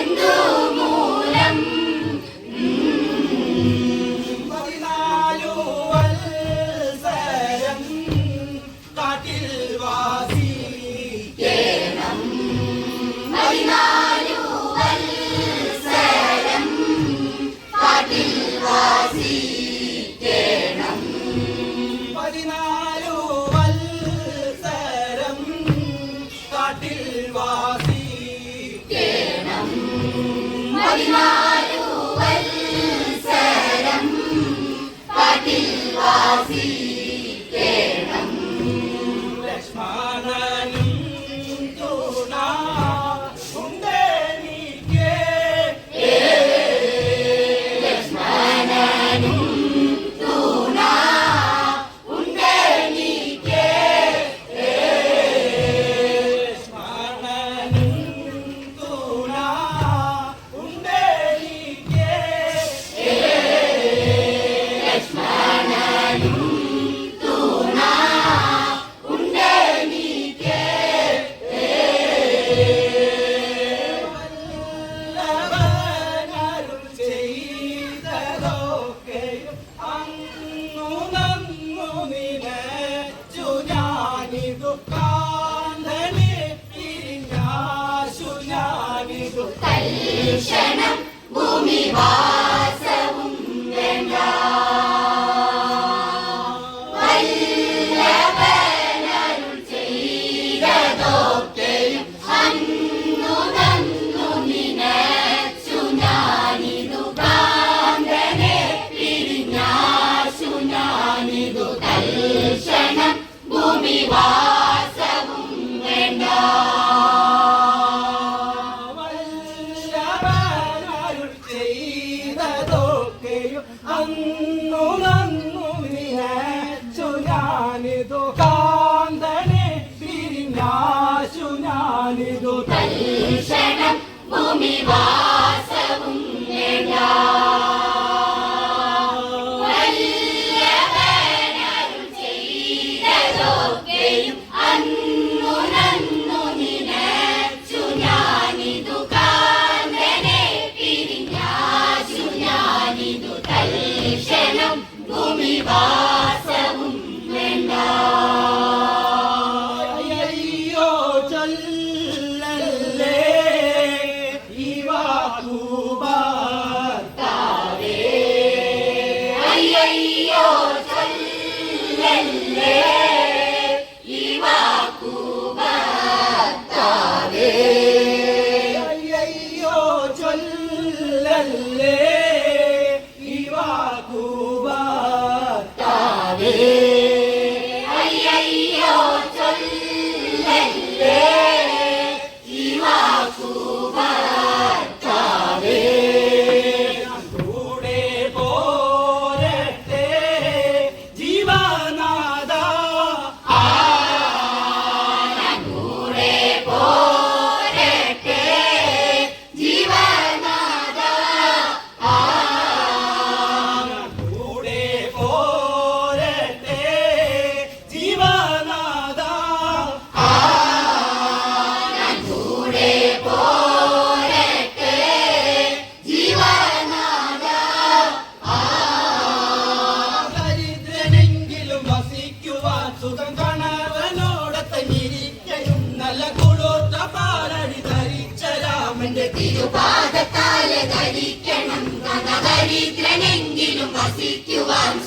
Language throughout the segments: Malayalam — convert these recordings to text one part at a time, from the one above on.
Siendo Davi. ഭൂമി വാസ കണ്ണുറന്നു നിലച്ചു ഞാനിതു കാന്തനെ തിരിഞ്ഞാശു ഞാനിതു ഭൂമിവാസവും Ave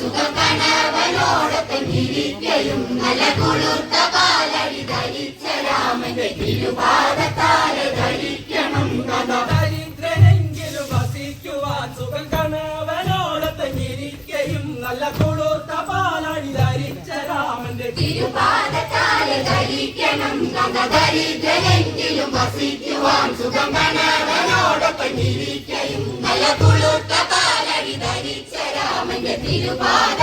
സുഖകണവനോടൊപ്പം ധരിക്കണം വസിക്കുവാൻ ധരിക്കണം ദരിദ്രനെങ്കിലും വസിക്കുവാൻ സുഖം കണ తిరుపాద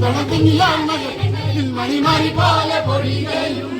മന്ദളത്തിനിലാമൽ മണിമാരി പാല പൊഴികയും